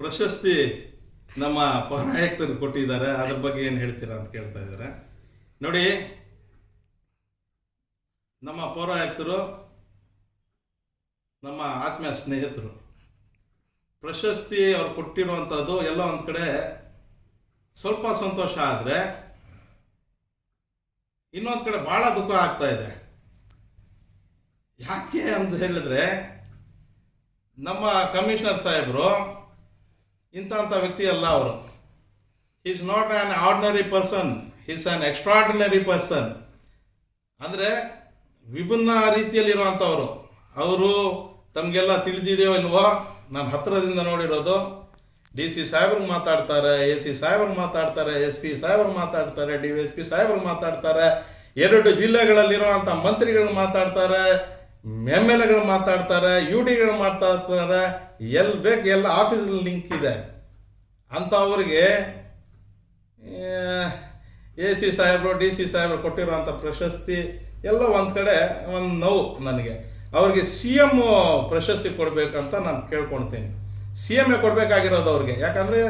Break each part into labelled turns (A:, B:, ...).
A: ಪ್ರಶಸ್ತಿ ನಮ್ಮ ಪೌರಾಯುಕ್ತರು ಕೊಟ್ಟಿದ್ದಾರೆ. ಅದ್ರ ಬಗ್ಗೆ ಏನು ಹೇಳ್ತೀರಾ ಅಂತ ಕೇಳ್ತಾ ಇದ್ದಾರೆ. ನೋಡಿ, ನಮ್ಮ ಪೌರಾಯುಕ್ತರು, ನಮ್ಮ ಆತ್ಮೀಯ ಸ್ನೇಹಿತರು, ಪ್ರಶಸ್ತಿ ಅವ್ರು ಕೊಟ್ಟಿರುವಂಥದ್ದು ಎಲ್ಲ ಒಂದು ಕಡೆ ಸ್ವಲ್ಪ ಸಂತೋಷ ಆದರೆ ಇನ್ನೊಂದು ಕಡೆ ಭಾಳ ದುಃಖ ಆಗ್ತಾ ಇದೆ. ಯಾಕೆ ಅಂತ ಹೇಳಿದ್ರೆ, ನಮ್ಮ ಕಮಿಷನರ್ ಸಾಹೇಬರು ಇಂಥ ವ್ಯಕ್ತಿ ಅಲ್ಲ ಅವರು is not an ordinary person is an extraordinary person ಅಂದರೆ ವಿಭಿನ್ನ ರೀತಿಯಲ್ಲಿರುವಂಥವರು. ಅವರು ತಮಗೆಲ್ಲ ತಿಳಿದಿದೆಯೋ ಇಲ್ವೋ, ನಾನು ಹತ್ತಿರದಿಂದ ನೋಡಿರೋದು. ಡಿ ಸಿ ಸಾಹೇಬ್ರು ಮಾತಾಡ್ತಾರೆ ಎ ಸಿ ಸಾಹೇಬ್ರು ಮಾತಾಡ್ತಾರೆ ಎಸ್ ಪಿ ಸಾಹೇಬ್ರು ಮಾತಾಡ್ತಾರೆ ಡಿ ಎಸ್ ಪಿ ಸಾಹೇಬ್ರು ಮಾತಾಡ್ತಾರೆ. ಎರಡು ಜಿಲ್ಲೆಗಳಲ್ಲಿರುವಂಥ ಮಂತ್ರಿಗಳು ಮಾತಾಡ್ತಾರೆ. ಎಂ ಎಲ್ ಎಗಳು ಮಾತಾಡ್ತಾರೆ ಯು ಡಿಗಳು ಮಾತಾಡ್ತಾರೆ ಎಲ್ಲಿ ಬೇಕು ಎಲ್ಲ ಆಫೀಸ್ಗಳು ಲಿಂಕ್ ಇದೆ. ಅಂಥವ್ರಿಗೆ ಎ ಸಿ ಸಾಹೇಬರು, ಡಿ ಸಿ ಸಾಹೇಬರು ಕೊಟ್ಟಿರುವಂಥ ಪ್ರಶಸ್ತಿ ಎಲ್ಲ ಒಂದು ಕಡೆ, ಒಂದು ನೋವು ನನಗೆ. ಅವ್ರಿಗೆ ಸಿ ಎಂ ಪ್ರಶಸ್ತಿ ಕೊಡಬೇಕಂತ ನಾನು ಕೇಳ್ಕೊಳ್ತೀನಿ. ಸಿ ಎಂ ಎ ಕೊಡಬೇಕಾಗಿರೋದು ಅವ್ರಿಗೆ. ಯಾಕಂದರೆ,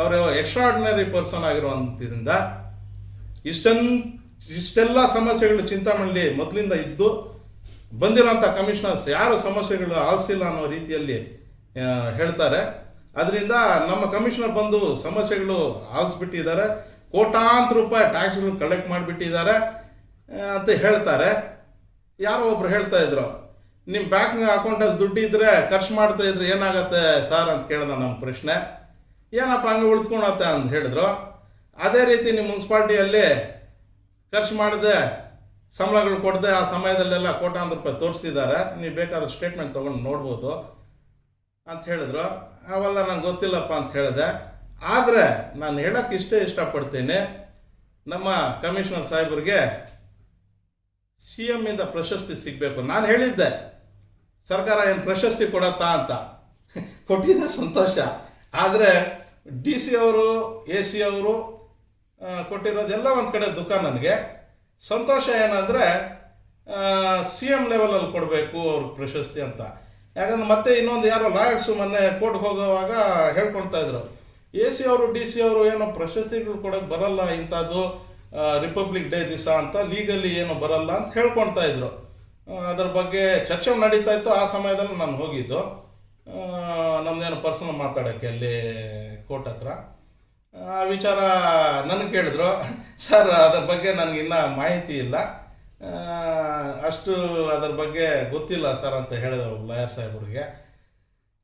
A: ಅವರು ಎಕ್ಸ್ಟ್ರಾರ್ಡಿನರಿ ಪರ್ಸನ್ ಆಗಿರುವಂಥದ್ರಿಂದ ಇಷ್ಟನ್ ಇಷ್ಟೆಲ್ಲ ಸಮಸ್ಯೆಗಳು ಚಿಂತಾಮಣಿ ಮೊದಲಿಂದ ಇದ್ದು ಬಂದಿರೋಂಥ ಕಮಿಷನರ್ಸ್ ಯಾರು ಸಮಸ್ಯೆಗಳು ಆಲಿಸಿಲ್ಲ ಅನ್ನೋ ರೀತಿಯಲ್ಲಿ ಹೇಳ್ತಾರೆ. ಅದರಿಂದ ನಮ್ಮ ಕಮಿಷನರ್ ಬಂದು ಸಮಸ್ಯೆಗಳು ಆಲಿಸ್ಬಿಟ್ಟಿದ್ದಾರೆ. ಕೋಟಾಂತರ ರೂಪಾಯಿ ಟ್ಯಾಕ್ಸ್ಗಳು ಕಲೆಕ್ಟ್ ಮಾಡಿಬಿಟ್ಟಿದ್ದಾರೆ ಅಂತ ಹೇಳ್ತಾರೆ. ಯಾರೋ ಒಬ್ರು ಹೇಳ್ತಾ ಇದ್ರು ನಿಮ್ಮ ಬ್ಯಾಂಕ್ ಅಕೌಂಟಲ್ಲಿ ದುಡ್ಡು ಇದ್ರೆ ಖರ್ಚು ಮಾಡ್ತಾ ಇದ್ರೆ ಏನಾಗತ್ತೆ ಸರ್? ಅಂತ ಕೇಳ್ದ ನಮ್ಮ ಪ್ರಶ್ನೆ. ಏನಪ್ಪ ಹಂಗೆ ಉಳಿಸ್ಕೊಳತ್ತೆ? ಅಂತ ಹೇಳಿದ್ರು. ಅದೇ ರೀತಿ ನಿಮ್ಮ ಮುನ್ಸಿಪಾಲ್ಟಿಯಲ್ಲಿ ಖರ್ಚು ಮಾಡದೆ ಸಂಬಳಗಳು ಕೊಡದೆ ಆ ಸಮಯದಲ್ಲೆಲ್ಲ ಕೋಟಾಂತರ ರೂಪಾಯಿ ತೋರಿಸಿದ್ದಾರೆ. ನೀವು ಬೇಕಾದ ಸ್ಟೇಟ್ಮೆಂಟ್ ತೊಗೊಂಡು ನೋಡ್ಬೋದು ಅಂತ ಹೇಳಿದ್ರು. ಅವೆಲ್ಲ ನಂಗೆ ಗೊತ್ತಿಲ್ಲಪ್ಪ ಅಂತ ಹೇಳಿದೆ. ಆದರೆ ನಾನು ಹೇಳಕ್ಕೆ ಇಷ್ಟೇ ಇಷ್ಟಪಡ್ತೀನಿ, ನಮ್ಮ ಕಮಿಷನರ್ ಸಾಹೇಬರಿಗೆ ಸಿ ಎಂ ಇಂದ ಪ್ರಶಸ್ತಿ ಸಿಗಬೇಕು. ನಾನು ಹೇಳಿದ್ದೆ, ಸರ್ಕಾರ ಏನು ಪ್ರಶಸ್ತಿ ಕೊಡತ್ತಾ ಅಂತ. ಕೊಟ್ಟಿದ್ದೆ ಸಂತೋಷ. ಆದರೆ ಡಿ ಸಿ ಅವರು ಎ ಸಿ ಅವರು ಕೊಟ್ಟಿರೋದೆಲ್ಲ ಒಂದು ಕಡೆ ದುಃಖ ನನಗೆ. ಸಂತೋಷ ಏನಂದರೆ ಸಿ ಎಂ ಲೆವೆಲಲ್ಲಿ ಕೊಡಬೇಕು ಅವ್ರ ಪ್ರಶಸ್ತಿ ಅಂತ. ಯಾಕಂದ್ರೆ ಮತ್ತೆ ಇನ್ನೊಂದು ಯಾರೋ ಲಾಯರ್ಸು ಮೊನ್ನೆ ಕೋರ್ಟ್ಗೆ ಹೋಗುವಾಗ ಹೇಳ್ಕೊಳ್ತಾ ಇದ್ರು. ಎ ಸಿ ಅವರು, ಡಿ ಸಿ ಅವರು ಏನೋ ಪ್ರಶಸ್ತಿಗಳು ಕೊಡೋಕೆ ಬರಲ್ಲ ಇಂಥದ್ದು ರಿಪಬ್ಲಿಕ್ ಡೇ ದಿವಸ ಅಂತ ಲೀಗಲಿ ಏನು ಬರಲ್ಲ ಅಂತ ಹೇಳ್ಕೊಳ್ತಾ ಇದ್ರು. ಅದ್ರ ಬಗ್ಗೆ ಚರ್ಚೆ ನಡೀತಾ ಇತ್ತು. ಆ ಸಮಯದಲ್ಲಿ ನಾನು ಹೋಗಿದ್ದು. ನಮ್ಮದೇನು ಪರ್ಸನಲ್ ಮಾತಾಡೋಕ್ಕೆ ಅಲ್ಲಿ ಕೋರ್ಟ್ ಹತ್ರ. ಆ ವಿಚಾರ ನನಗೆ ಕೇಳಿದ್ರು ಸರ್, ಅದ್ರ ಬಗ್ಗೆ ನನಗಿನ್ನ ಮಾಹಿತಿ ಇಲ್ಲ. ಅಷ್ಟು ಅದ್ರ ಬಗ್ಗೆ ಗೊತ್ತಿಲ್ಲ ಸರ್ ಅಂತ ಹೇಳಿದ್ರು ಲಾಯರ್ ಸಾಹೇಬ್ರಿಗೆ.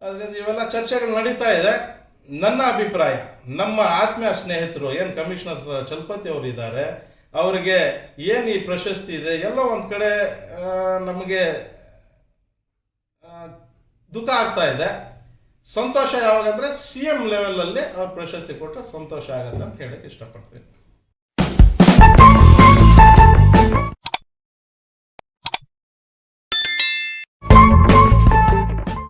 A: ಅದರಿಂದ ಇವೆಲ್ಲ ಚರ್ಚೆಗಳು ನಡೀತಾ ಇದೆ. ನನ್ನ ಅಭಿಪ್ರಾಯ, ನಮ್ಮ ಆತ್ಮೀಯ ಸ್ನೇಹಿತರು, ಏನು ಕಮಿಷನರ್ ಚಲಪತಿ ಅವರು ಇದ್ದಾರೆ, ಅವರಿಗೆ ಏನು ಈ ಪ್ರಶಸ್ತಿ ಇದೆ, ಎಲ್ಲೋ ಒಂದು ಕಡೆ ನಮಗೆ ದುಃಖ ಆಗ್ತಾ ಇದೆ. ಸಂತೋಷ ಯಾವಾಗಂದ್ರೆ ಸಿ ಎಂ ಲೆವೆಲಲ್ಲಿ ಅವ್ರು ಪ್ರಶಸ್ತಿ ಕೊಟ್ಟರೆ ಸಂತೋಷ ಆಗುತ್ತೆ ಅಂತ ಹೇಳಕ್ಕೆ ಇಷ್ಟಪಡ್ತೀನಿ.